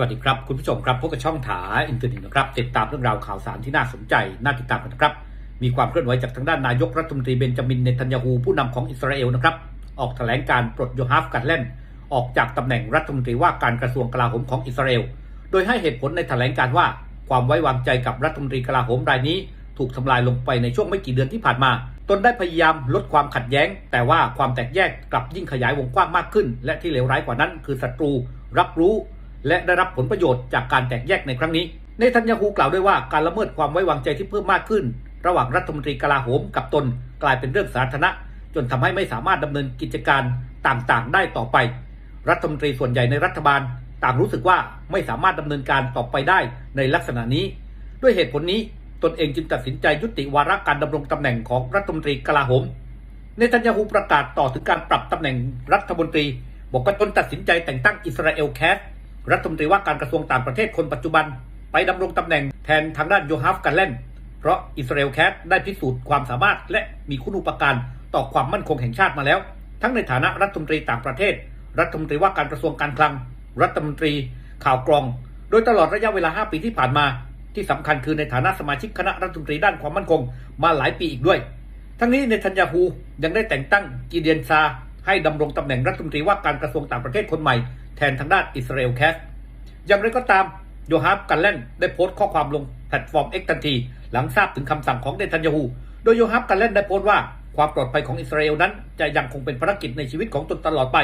วัสดีครับ คุณผู้ชมครับพบกับช่องถาอินเทอร์เน็ตนะครับ ติดตามเรื่องราวข่าวสารที่น่าสนใจ น่าติดตามกันนะครับ มีความเคลื่อนไหวจากทางด้านนายกรัฐมนตรีเบนจามินเนทันยาฮูผู้นำของอิสราเอลนะครับ ออกแถลงการปลดโยฮาฟกันแลนออกจากตำแหน่งรัฐมนตรีว่าการกระทรวงกลาโหมของอิสราเอล โดยให้เหตุผลในแถลงการว่า ความไว้วางใจกับรัฐมนตรีกลาโหมรายนี้ ถูกทำลายลงไปในช่วงไม่กี่เดือนที่ผ่านมา ตนได้พยายามลดความขัดแย้ง แต่ว่าความแตกแยกกลับยิ่งขยายวงกว้างมากขึ้น และที่เลวร้ายกว่านั้น คือศัตรูรับรู้ และได้รับผลประโยชน์จากการแตกแยกในครั้งนี้ ในทันยาฮูกล่าวด้วยว่าการละเมิดความไว้วางใจที่เพิ่มมากขึ้น ระหว่างรัฐมนตรีกลาโหมกับตนกลายเป็นเรื่องสาธารณะ จนทำให้ไม่สามารถดำเนินกิจการต่างๆ ได้ต่อไป รัฐมนตรีส่วนใหญ่ในรัฐบาล ต่างรู้สึกว่าไม่สามารถดำเนินการต่อไปได้ในลักษณะนี้ ด้วยเหตุผลนี้ตนเองจึงตัดสินใจยุติวาระการดำรงตำแหน่งของรัฐมนตรีกลาโหมเนทันยาฮูประกาศต่อถึงการปรับตำแหน่งรัฐมนตรี บอกว่าตนตัดสินใจแต่งตั้งอิสราเอลแคส รัฐมนตรีว่าการกระทรวงต่างประเทศคนปัจจุบัน ไปดำรงตำแหน่งแทนทางด้านโยฮัฟกันแลนเพราะอิสราเอลแคสได้พิสูจน์ความสามารถและมีคุณูปการต่อความมั่นคงแห่งชาติมาแล้ว ทั้งในฐานะรัฐมนตรีต่างประเทศ รัฐมนตรีว่าการกระทรวงการคลัง รัฐมนตรีข่าวกรอง โดยตลอดระยะเวลา 5 ปีที่ผ่านมา ที่สำคัญคือในฐานะสมาชิกคณะรัฐมนตรีด้านความมั่นคง มาหลายปีอีกด้วย ทั้งนี้เนทันยาฮูยังได้แต่งตั้งกีเดียนซาให้ดำรงตำแหน่งรัฐมนตรีว่าการกระทรวงต่างประเทศคนใหม่ แทนทางด้านอิสราเอลแคสอย่างไรก็ตามโยฮาฟกันแลนได้โพสต์ข้อความลงแพลตฟอร์ม X ทันที หลังทราบถึงคำสั่งของเนทันยาฮูโดยโยฮาฟกันแลนได้โพสต์ว่าความปลอดภัยของอิสราเอลนั้นจะยังคงเป็นภารกิจในชีวิตของตนตลอดไป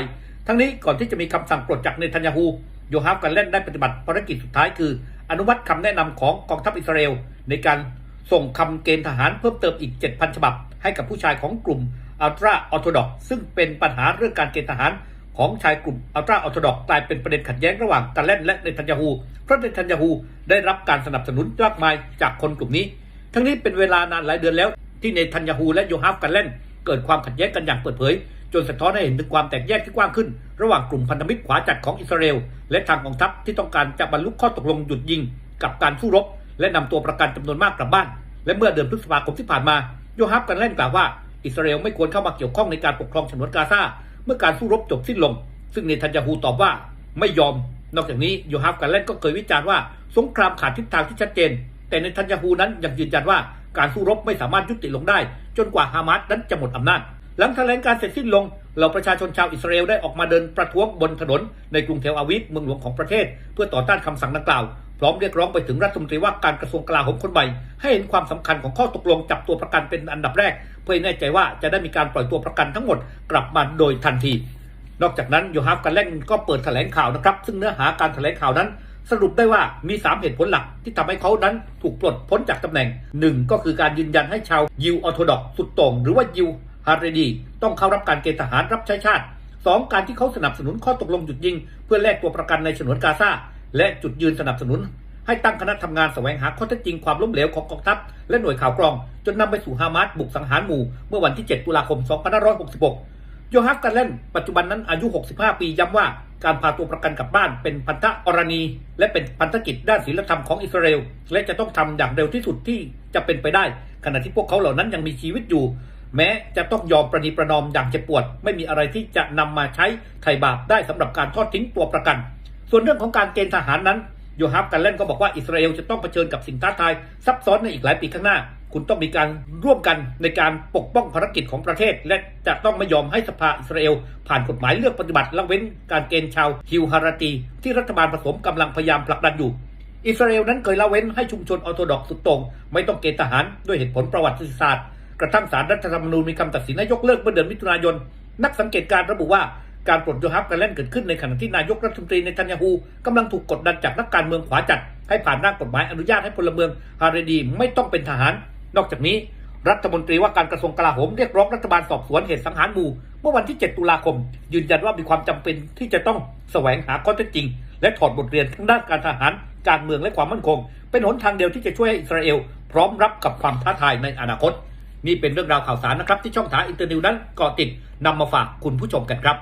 ทั้งนี้ก่อนที่จะมีคำสั่งปลดจากเนทันยาฮูโยฮาฟกันแลนได้ปฏิบัติภารกิจสุดท้ายคือ อนุมัติคำแนะนำของกองทัพอิสราเอลในการส่งคำเกณฑ์ทหารเพิ่มเติมอีก 7,000 ฉบับ ให้กับผู้ชายของกลุ่มอัลตราออร์โธดอกซึ่งเป็นปัญหาเรื่องการเกณฑ์ทหาร ของชายกลุ่มอัลตราออร์โธดอกกลายเป็นประเด็นขัดแย้งระหว่างกันแลนและเนทันยาฮูเพราะเนทันยาฮูได้รับการสนับสนุนมากมายจากคนกลุ่มนี้ ทั้งนี้เป็นเวลานานหลายเดือนแล้วที่เนทันยาฮูและโยฮาฟกันแลนเกิดความขัดแย้งกันอย่างเปิดเผย จนสะท้อนให้เห็นถึงความแตกแยกที่กว้างขึ้น ระหว่างกลุ่มพันธมิตรขวาจัดของอิสราเอลและทางกองทัพที่ต้องการจะบรรลุข้อตกลงหยุดยิง กับการสู้รบ และนำตัวประกันจำนวนมากกลับบ้าน และเมื่อเดือนพฤษภาคมที่ผ่านมาโยฮับกันแล่นกล่าวว่าอิสราเอลไม่ควรเข้ามาเกี่ยวข้องในการปกครองฉนวนกาซา เมื่อการสู้รบจบสิ้นลง ซึ่งเนทันยาฮูตอบว่าไม่ยอม นอกจากนี้โยฮับกันแล่นก็เคยวิจารณ์ว่าสงครามขาดทิศทางที่ชัดเจน แต่เนทันยาฮูนั้นยังยืนยันว่าการสู้รบไม่สามารถยุติลงได้ จนกว่าฮามาสนั้นจะหมดอำนาจ หลังแถลงการเสร็จสิ้นลงเหล่าประชาชนชาวอิสราเอลได้ออกมาเดินประท้วงบนถนนในกรุงเทลอาวิฟเมืองหลวงของประเทศ เพื่อต่อต้านคำสั่งดังกล่าว พร้อมเรียกร้องไปถึงรัฐมนตรีว่าการกระทรวงกลาโหมคนใหม่ ให้เห็นความสำคัญของข้อตกลงจับตัวประกันเป็นอันดับแรก เพื่อแน่ใจว่าจะได้มีการปล่อยตัวประกันทั้งหมดกลับมาโดยทันที นอกจากนั้นโยฮัฟกันแล่งก็เปิดแถลงข่าวนะครับ ซึ่งเนื้อหาการแถลงข่าวนั้น สรุปได้ว่ามี 3 เหตุผลหลักที่ทำให้เขานั้นถูกปลดพ้นจากตำแหน่งหนึ่งก็คือการยืนยันให้ชาวยิวออโธดอกสุดโต่งหรือว่ายิวฮาร์เรดี ต้องเข้ารับการเกณฑ์ทหารรับใช้ชาติ 2. การที่เขาสนับสนุนข้อตกลงหยุดยิง เพื่อแลกตัวประกันในฉนวนกาซา และจุดยืนสนับสนุน ให้ตั้งคณะทำงานแสวงหาข้อเท็จจริงความล้มเหลวของกองทัพและหน่วยข่าวกรอง จนนำไปสู่ฮามาสบุกสังหารหมู่ เมื่อวันที่ 7 ตุลาคม 2566 โยฮัฟกันเลนปัจจุบันนั้นอายุ 65 ปีย้ำว่าการพาตัวประกันกลับบ้านเป็นพันธะอรณี และเป็นพันธกิจด้านศีลธรรมของอิสราเอล และจะต้องทำอย่างเร็วที่สุดที่จะเป็นไปได้ ขณะที่พวกเขาเหล่านั้นยังมีชีวิตอยู่ แม้จะต้องยอมประนีประนอมอย่างเจ็บปวด ไม่มีอะไรที่จะนำมาใช้ไถ่บาปได้สำหรับการทอดทิ้งตัวประกัน ส่วนเรื่องของการเกณฑ์ทหารนั้นโยฮับกันเล่นก็บอกว่าอิสราเอลจะต้องเผชิญกับสิ่งท้าทายซับซ้อนในอีกหลายปีข้างหน้า คุณต้องมีการร่วมกันในการปกป้องภารกิจของประเทศ และจะต้องไม่ยอมให้สภาอิสราเอล ผ่านกฎหมายเลือกปฏิบัติละเว้นการเกณฑ์ชาวฮิวฮาราตี ที่รัฐบาลผสมกำลังพยายามผลักดันอยู่ อิสราเอลนั้นเคยละเว้นให้ชุมชนออโธดอกสุดต่งไม่ต้องเกณฑ์ทหารด้วยเหตุผลประวัติศาสตร์ กระทั่งศาลรัฐธรรมนูญมีคำตัดสินให้ยกเลิกเมื่อเดือนมิถุนายน นักสังเกตการระบุว่า การปลดโยฮับกันเล่นเกิดขึ้นในขณะที่นายกรัฐมนตรีในทันยาฮูกำลังถูกกดดันจากนักการเมืองขวาจัด ให้ผ่านร่างกฎหมายอนุญาตให้พลเมืองฮาเรดีไม่ต้องเป็นทหาร นอกจากนี้ รัฐมนตรีว่าการกระทรวงกลาโหมเรียกร้องรัฐบาลสอบสวนเหตุสังหารหมู่ เมื่อวันที่ 7 ตุลาคม ยืนยันว่ามีความจำเป็นที่จะต้องแสวงหาข้อเท็จจริง และถอดบทเรียนทั้งด้านการทหาร การเมืองและความมั่นคง เป็นหนทางเดียวที่จะช่วยให้อิสราเอล พร้อมรับกับความท้าทายในอนาคตนี่เป็นเรื่องราวข่าวสารนะครับที่ช่องถาอินเตอร์นิวนั้นเกาะติดนำมาฝากคุณผู้ชมกันครับ